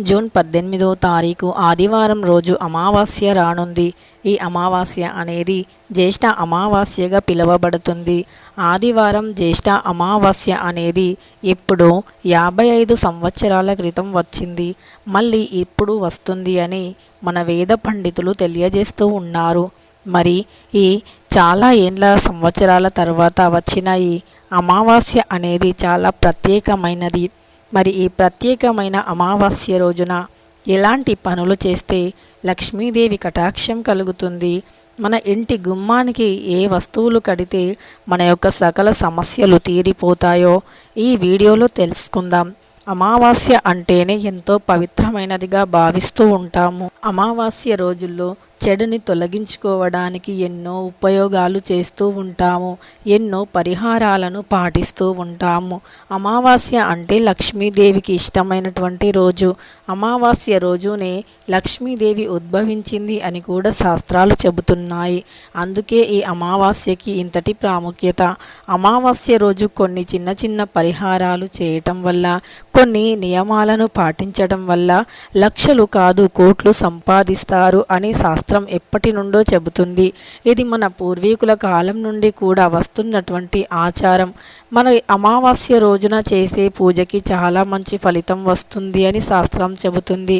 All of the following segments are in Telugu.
జూన్ పద్దెనిమిదో తారీఖు ఆదివారం రోజు అమావాస్య రానుంది. ఈ అమావాస్య అనేది జ్యేష్ఠ అమావాస్యగా పిలువబడుతుంది. ఆదివారం జ్యేష్ఠ అమావాస్య అనేది ఎప్పుడో యాభై ఐదు సంవత్సరాల క్రితం వచ్చింది. మళ్ళీ ఇప్పుడు వస్తుంది అని మన వేద పండితులు తెలియజేస్తూ ఉన్నారు. మరి ఈ చాలా ఏండ్ల సంవత్సరాల తర్వాత వచ్చిన ఈ అమావాస్య అనేది చాలా ప్రత్యేకమైనది. మరి ఈ ప్రత్యేకమైన అమావాస్య రోజున ఎలాంటి పనులు చేస్తే లక్ష్మీదేవి కటాక్షం కలుగుతుంది? మన ఇంటి గుమ్మానికి ఏ వస్తువులు కడితే మన యొక్క సకల సమస్యలు తీరిపోతాయో ఈ వీడియోలో తెలుసుకుందాం. అమావాస్య అంటేనే ఎంతో పవిత్రమైనదిగా భావిస్తూ ఉంటాము. అమావాస్య రోజుల్లో చెడుని తొలగించుకోవడానికి ఎన్నో ఉపయోగాలు చేస్తూ ఉంటాము ఎన్నో పరిహారాలను పాటిస్తూ ఉంటాము. అమావాస్య అంటే లక్ష్మీదేవికి ఇష్టమైనటువంటి రోజు. అమావాస్య రోజునే లక్ష్మీదేవి ఉద్భవించింది అని కూడా శాస్త్రాలు చెబుతున్నాయి. అందుకే ఈ అమావాస్యకి ఇంతటి ప్రాముఖ్యత. అమావాస్య రోజు కొన్ని చిన్న చిన్న పరిహారాలు చేయటం వల్ల కొన్ని నియమాలను పాటించడం వల్ల లక్షలు కాదు కోట్లు సంపాదిస్తారు అని శాస్త్ర శాస్త్రం ఎప్పటి నుండో చెబుతుంది. ఇది మన పూర్వీకుల కాలం నుండి కూడా వస్తున్నటువంటి ఆచారం. మన అమావాస్య రోజున చేసే పూజకి చాలా మంచి ఫలితం వస్తుంది అని శాస్త్రం చెబుతుంది.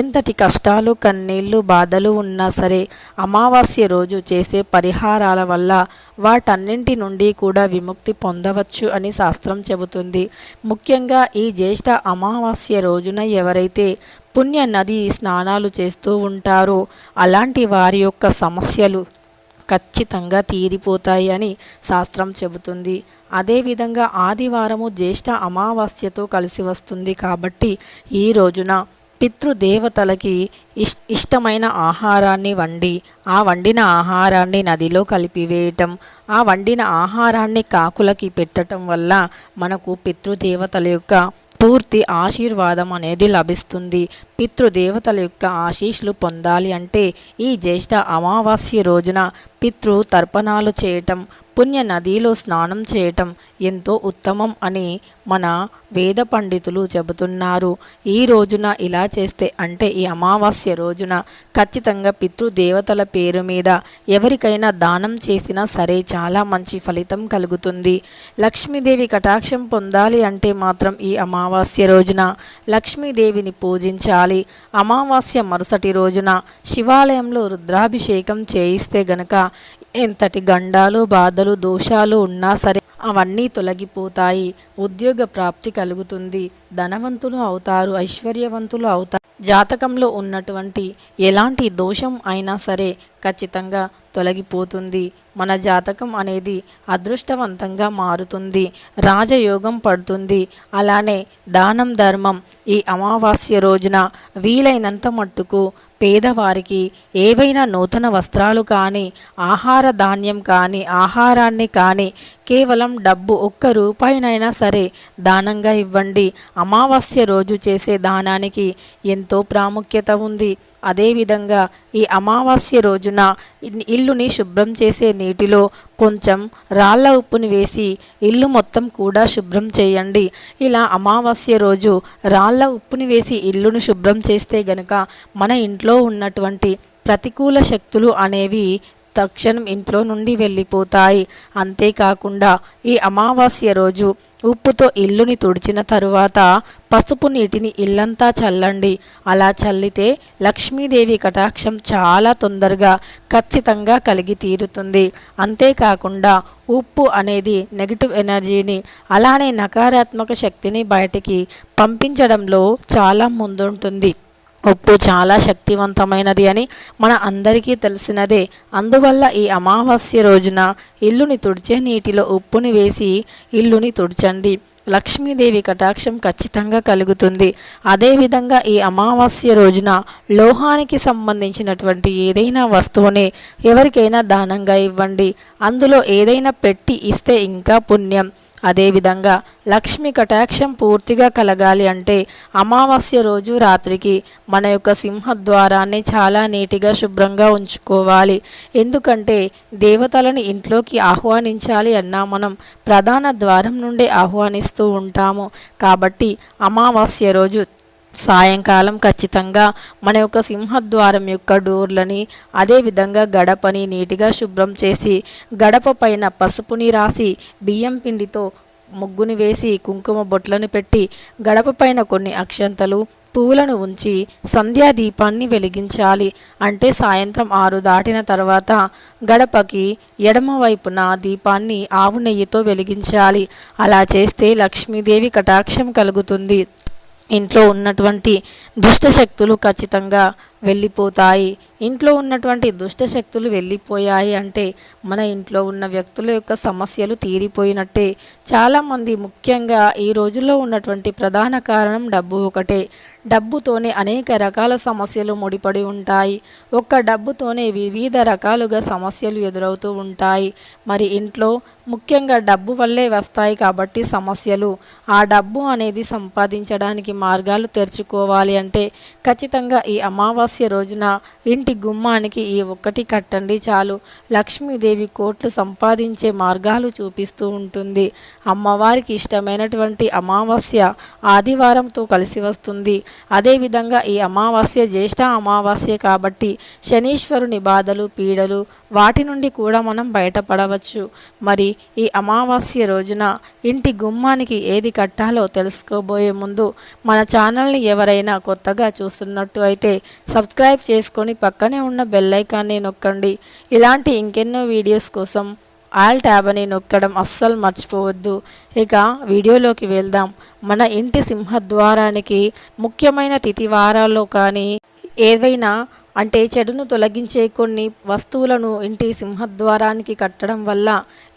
ఎంతటి కష్టాలు కన్నీళ్ళు బాధలు ఉన్నా సరే అమావాస్య రోజు చేసే పరిహారాల వల్ల వాటన్నింటి నుండి కూడా విముక్తి పొందవచ్చు అని శాస్త్రం చెబుతుంది. ముఖ్యంగా ఈ జ్యేష్ఠ అమావాస్య రోజున ఎవరైతే పుణ్య నది స్నానాలు చేస్తూ ఉంటారో. అలాంటి వారి యొక్క సమస్యలు ఖచ్చితంగా తీరిపోతాయి అని శాస్త్రం చెబుతుంది. అదేవిధంగా ఆదివారము జ్యేష్ఠ అమావాస్యతో కలిసి వస్తుంది కాబట్టి ఈ రోజున పితృదేవతలకి ఇష్ ఇష్టమైన ఆహారాన్ని వండి ఆ వండిన ఆహారాన్ని నదిలో కలిపివేయటం ఆ వండిన ఆహారాన్ని కాకులకి పెట్టడం వల్ల మనకు పితృదేవతల యొక్క పూర్తి ఆశీర్వాదం అనేది లభిస్తుంది. పితృదేవతల యొక్క ఆశీస్సులు పొందాలి అంటే ఈ జ్యేష్ఠ అమావాస్య రోజున పితృ తర్పణాలు చేయటం పుణ్య నదిలో స్నానం చేయటం ఎంతో ఉత్తమం అని మన వేద పండితులు చెబుతున్నారు. ఈ రోజున ఇలా చేస్తే అంటే ఈ అమావాస్య రోజున ఖచ్చితంగా పితృదేవతల పేరు మీద ఎవరికైనా దానం చేసినా సరే చాలా మంచి ఫలితం కలుగుతుంది. లక్ష్మీదేవి కటాక్షం పొందాలి అంటే మాత్రం ఈ అమావాస్య రోజున లక్ష్మీదేవిని పూజించాలి. అమావాస్య మరుసటి రోజున శివాలయంలో రుద్రాభిషేకం చేయిస్తే గనక ఎంతటి గండాలు బాధలు దోషాలు ఉన్నా సరే అవన్నీ తొలగిపోతాయి. ఉద్యోగ ప్రాప్తి కలుగుతుంది. ధనవంతులు అవుతారు ఐశ్వర్యవంతులు అవుతారు. జాతకంలో ఉన్నటువంటి ఎలాంటి దోషం అయినా సరే ఖచ్చితంగా తొలగిపోతుంది. మన జాతకం అనేది అదృష్టవంతంగా మారుతుంది రాజయోగం పడుతుంది. అలానే దానం ధర్మం ఈ అమావాస్య రోజున వీలైనంత మట్టుకు పేదవారికి ఏవైనా నూతన వస్త్రాలు కానీ ఆహార ధాన్యం కానీ ఆహారాన్ని కానీ కేవలం డబ్బు ఒక్క రూపాయినైనా సరే దానంగా ఇవ్వండి. అమావాస్య రోజు చేసే దానానికి ఎంతో ప్రాముఖ్యత ఉంది. అదేవిధంగా ఈ అమావాస్య రోజున ఇల్లుని శుభ్రం చేసే నీటిలో కొంచెం రాళ్ళ ఉప్పుని వేసి ఇల్లు మొత్తం కూడా శుభ్రం చేయండి. ఇలా అమావాస్య రోజు రాళ్ళ ఉప్పుని వేసి ఇల్లును శుభ్రం చేస్తే గనక మన ఇంట్లో ఉన్నటువంటి ప్రతికూల శక్తులు అనేవి తక్షణం ఇంట్లో నుండి వెళ్ళిపోతాయి. అంతేకాకుండా ఈ అమావాస్య రోజు ఉప్పుతో ఇల్లుని తుడిచిన తరువాత పసుపు నీటిని ఇల్లంతా చల్లండి. అలా చల్లితే లక్ష్మీదేవి కటాక్షం చాలా తొందరగా ఖచ్చితంగా కలిగి తీరుతుంది. అంతేకాకుండా ఉప్పు అనేది నెగిటివ్ ఎనర్జీని అలానే నకారాత్మక శక్తిని బయటికి పంపించడంలో చాలా ముందుంటుంది. ఉప్పు చాలా శక్తివంతమైనది అని మన అందరికీ తెలిసినదే. అందువల్ల ఈ అమావాస్య రోజున ఇల్లుని తుడిచే నీటిలో ఉప్పుని వేసి ఇల్లుని తుడిచండి. లక్ష్మీదేవి కటాక్షం ఖచ్చితంగా కలుగుతుంది. అదేవిధంగా ఈ అమావాస్య రోజున లోహానికి సంబంధించినటువంటి ఏదైనా వస్తువుని ఎవరికైనా దానంగా ఇవ్వండి. అందులో ఏదైనా పెట్టి ఇస్తే ఇంకా పుణ్యం. అదేవిధంగా లక్ష్మి కటాక్షం పూర్తిగా కలగాలి అంటే అమావాస్య రోజు రాత్రికి మన యొక్క సింహద్వారాన్ని చాలా నీటిగా శుభ్రంగా ఉంచుకోవాలి. ఎందుకంటే దేవతలను ఇంట్లోకి ఆహ్వానించాలి అన్నా మనం ప్రధాన ద్వారం నుండి ఆహ్వానిస్తూ ఉంటాము. కాబట్టి అమావాస్య రోజు సాయంకాలం ఖచ్చితంగా మన యొక్క సింహద్వారం యొక్క డోర్లని అదేవిధంగా గడపని నీటిగా శుభ్రం చేసి గడప పైన పసుపుని రాసి బియ్యం పిండితో ముగ్గుని వేసి కుంకుమ బొట్లను పెట్టి గడప పైన కొన్ని అక్షంతలు పువ్వులను ఉంచి సంధ్యా దీపాన్ని వెలిగించాలి. అంటే సాయంత్రం ఆరు దాటిన తర్వాత గడపకి ఎడమ వైపున దీపాన్ని ఆవు నెయ్యితో వెలిగించాలి. అలా చేస్తే లక్ష్మీదేవి కటాక్షం కలుగుతుంది. ఇంట్లో ఉన్నటువంటి దుష్ట శక్తులు ఖచ్చితంగా వెళ్ళిపోతాయి. ఇంట్లో ఉన్నటువంటి దుష్ట శక్తులు వెళ్ళిపోయాయి అంటే మన ఇంట్లో ఉన్న వ్యక్తుల యొక్క సమస్యలు తీరిపోయినట్టే. చాలామంది ముఖ్యంగా ఈ రోజుల్లో ఉన్నటువంటి ప్రధాన కారణం డబ్బు ఒకటే. డబ్బుతోనే అనేక రకాల సమస్యలు ముడిపడి ఉంటాయి. ఒక్క డబ్బుతోనే వివిధ రకాలుగా సమస్యలు ఎదురవుతూ ఉంటాయి. మరి ఇంట్లో ముఖ్యంగా డబ్బు వల్లే వస్తాయి కాబట్టి సమస్యలు. ఆ డబ్బు అనేది సంపాదించడానికి మార్గాలు తెరుచుకోవాలి అంటే ఖచ్చితంగా ఈ అమావాస్య రోజున ఇంటి గుమ్మానికి ఈ ఒక్కటి కట్టండి చాలు. లక్ష్మీదేవి కోట్లు సంపాదించే మార్గాలు చూపిస్తూ ఉంటుంది. అమ్మవారికి ఇష్టమైనటువంటి అమావాస్య ఆదివారంతో కలిసి వస్తుంది. అదేవిధంగా ఈ అమావాస్య జ్యేష్ఠ అమావాస్య కాబట్టి శనీశ్వరుని బాధలు పీడలు వాటి నుండి కూడా మనం బయటపడవచ్చు. మరి ఈ అమావాస్య రోజున ఇంటి గుమ్మానికి ఏది కట్టాలో తెలుసుకోబోయే ముందు మన ఛానల్ని ఎవరైనా కొత్తగా చూస్తున్నట్టు అయితే సబ్స్క్రైబ్ చేసుకొని పక్కనే ఉన్న బెల్లైకాన్ని నొక్కండి. ఇలాంటి ఇంకెన్నో వీడియోస్ కోసం ఆల్ ట్యాబ్ అని నొక్కడం అస్సలు మర్చిపోవద్దు. ఇక వీడియోలోకి వెళ్దాం. మన ఇంటి సింహద్వారానికి ముఖ్యమైన తిథి వారాల్లో కానీ ఏదైనా అంటే చెడును తొలగించే కొన్ని వస్తువులను ఇంటి సింహద్వారానికి కట్టడం వల్ల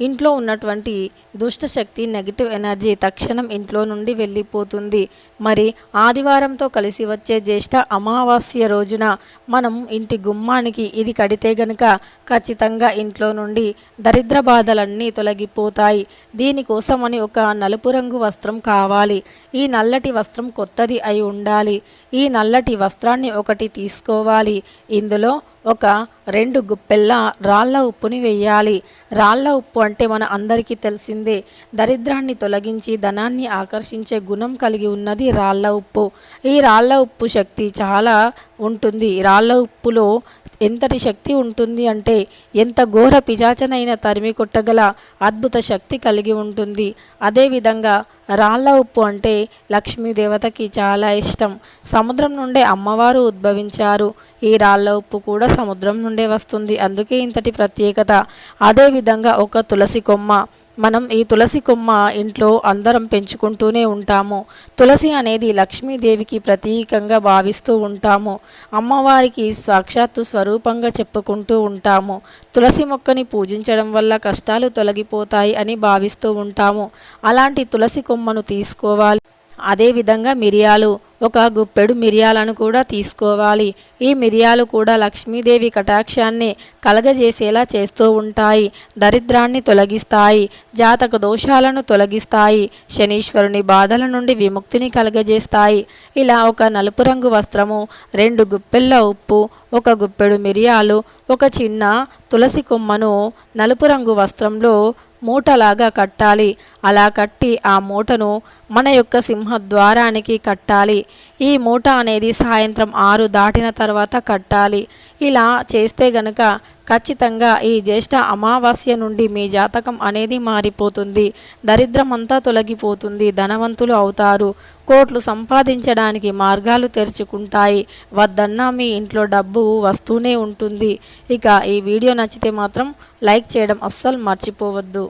ఇంట్లో ఉన్నటువంటి దుష్టశక్తి నెగిటివ్ ఎనర్జీ తక్షణం ఇంట్లో నుండి వెళ్ళిపోతుంది. మరి ఆదివారంతో కలిసి వచ్చే జ్యేష్ఠ అమావాస్య రోజున మనం ఇంటి గుమ్మానికి ఇది కడితే గనుక ఖచ్చితంగా ఇంట్లో నుండి దరిద్ర బాధలన్నీ తొలగిపోతాయి. దీనికోసమని ఒక నలుపు రంగు వస్త్రం కావాలి. ఈ నల్లటి వస్త్రం కొత్తది అయి ఉండాలి. ఈ నల్లటి వస్త్రాన్ని ఒకటి తీసుకోవాలి. ఇందులో ఒక రెండు గుప్పెల్ల రాళ్ళ ఉప్పుని వేయాలి. రాళ్ళ ఉప్పు అంటే మన అందరికీ తెలిసిందే. దరిద్రాన్ని తొలగించి ధనాన్ని ఆకర్షించే గుణం కలిగి ఉన్నది రాళ్ళ ఉప్పు. ఈ రాళ్ళ ఉప్పు శక్తి చాలా ఉంటుంది. రాళ్ళ ఉప్పులో ఎంతటి శక్తి ఉంటుంది అంటే ఎంత ఘోర పిచాచనైన తరిమి కొట్టగల అద్భుత శక్తి కలిగి ఉంటుంది. అదేవిధంగా రాళ్ళ ఉప్పు అంటే లక్ష్మీదేవతకి చాలా ఇష్టం. సముద్రం నుండే అమ్మవారు ఉద్భవించారు. ఈ రాళ్ళ ఉప్పు కూడా సముద్రం నుండే వస్తుంది. అందుకే ఇంతటి ప్రత్యేకత. అదేవిధంగా ఒక తులసి కొమ్మ. మనం ఈ తులసి కొమ్మ ఇంట్లో అందరం పెంచుకుంటూనే ఉంటాము. తులసి అనేది లక్ష్మీదేవికి ప్రతీకంగా భావిస్తూ ఉంటాము. అమ్మవారికి సాక్షాత్తు స్వరూపంగా చెప్పుకుంటూ ఉంటాము. తులసి మొక్కని పూజించడం వల్ల కష్టాలు తొలగిపోతాయి అని భావిస్తూ ఉంటాము. అలాంటి తులసి కొమ్మను తీసుకోవాలి. అదేవిధంగా మిరియాలు ఒక గుప్పెడు మిరియాలను కూడా తీసుకోవాలి. ఈ మిరియాలు కూడా లక్ష్మీదేవి కటాక్షాన్ని కలగజేసేలా చేస్తూ ఉంటాయి. దరిద్రాన్ని తొలగిస్తాయి జాతక దోషాలను తొలగిస్తాయి శనీశ్వరుని బాధల నుండి విముక్తిని కలగజేస్తాయి. ఇలా ఒక నలుపు రంగు వస్త్రము రెండు గుప్పెళ్ళ ఉప్పు ఒక గుప్పెడు మిరియాలు ఒక చిన్న తులసి కొమ్మను నలుపు రంగు వస్త్రంలో మూటలాగా కట్టాలి. అలా కట్టి ఆ మూటను మన యొక్క సింహద్వారానికి కట్టాలి. ఈ మూట అనేది సాయంత్రం ఆరు దాటిన తర్వాత కట్టాలి. ఇలా చేస్తే గనక ఖచ్చితంగా ఈ జ్యేష్ఠ అమావాస్య నుండి మీ జాతకం అనేది మారిపోతుంది. దరిద్రమంతా తొలగిపోతుంది. ధనవంతులు అవుతారు. కోట్లు సంపాదించడానికి మార్గాలు తెరుచుకుంటాయి. వద్దన్నా మీ ఇంట్లో డబ్బు వస్తూనే ఉంటుంది. ఇక ఈ వీడియో నచ్చితే మాత్రం లైక్ చేయడం అస్సలు మర్చిపోవద్దు.